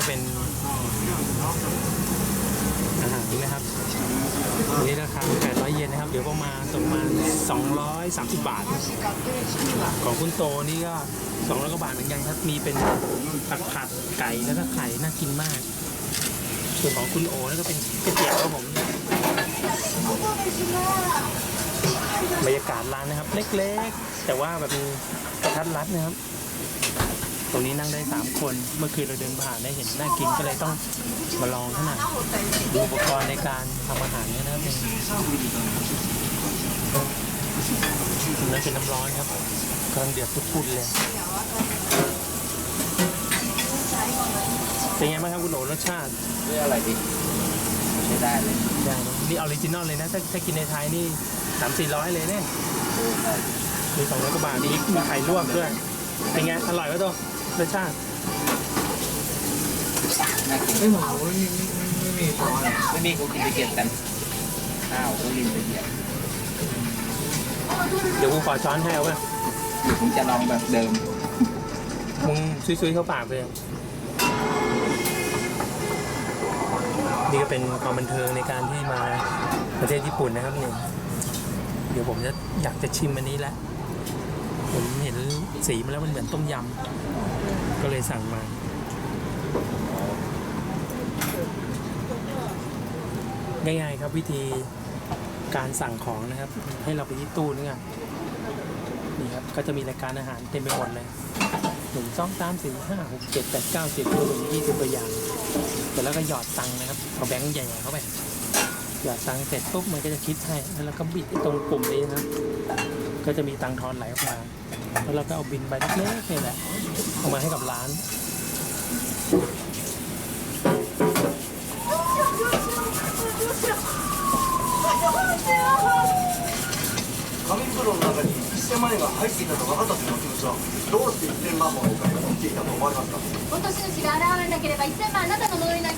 ก็เป็นอาหารนะครับอันนี้ราคา800 เยนนะครับ เดี๋ยวประมาณตกประมาณ230 บาท ของคุณโตนี่ก็200กว่าบาทเหมือนกันครับ มีเป็นผัดผัดไก่แล้วก็ไข่น่ากินมาก ส่วนของคุณโอนั่นก็เป็นก๋วยเตี๋ยวครับผมบรรยากาศร้านนะครับ เล็กๆ แต่ว่าแบบมีกระทัดรัดนะครับ ตรงนี้นั่งได้สามคน เมื่อคืนเราเดินผ่านได้เห็นน่ากินก็เลยต้องมาลองขนาดดูอุปกรณ์ในการทำอาหารเนี่ยนะครับเป็นนั่นเป็นน้ำร้อนครับกำลังเดือดพุดๆเลย เป็นไงบ้างครับคุณโอรสชาติด้วยอะไรดิใช้ได้เลยได้นะนี่ออริจินอลเลยนะ ถ้าถ้ากินในไทยนี่สามสี่ร้อยเลยเนี่ยดูได้มีสองร้อยกว่าบาทนี่มีไข่ลวกด้วย เป็นไง อร่อยไหมตัว รสชาติน่ากินไม่หมูไม่มีไม่มีช้อนไม่มีกูกินไปเก็บกันข้าวกูกินไปเก็บเดี๋ยวกูขอช้อนให้เอาป่ะหรือผมจะลองแบบเดิมมึงซุยๆเข้าปากไปเลยนี่ก็เป็นความบันเทิงในการที่มาประเทศญี่ปุ่นนะครับเนี่ยเดี๋ยวผมจะอยากจะชิมอันนี้แหละผมเห็น สีมันแล้วมันเหมือนต้มยำก็เลยสั่งมา ง่ายๆครับวิธีการสั่งของนะครับ ให้เราไปที่ตู้นี่ไงนี่ครับก็จะมีรายการอาหารเต็มไปหมดเลยหนึ่งสองสามสี่ห้าหกเจ็ดแปดเก้าสิบตัวหนึ่งยี่สิบตัวอย่างเสร็จแล้วก็หยอดตังค์นะครับเอาแบงค์ใหญ่ๆเข้าไปหยอดตังค์เสร็จปุ๊บมันก็จะคิดให้แล้วเราก็บิดตรงปุ่มนี้นะครับ ก็จะมีตังค์ทอนไหลออกมา แล้วเราก็เอาบินใบเล็กๆนี่แหละเอามาให้กับร้าน 紙袋の中に1000万円が入っていたと分かったというお気持ちはどうして1000万ものお金が入っていたと思われますか落とし主が現れなければ1000万あなたのものになります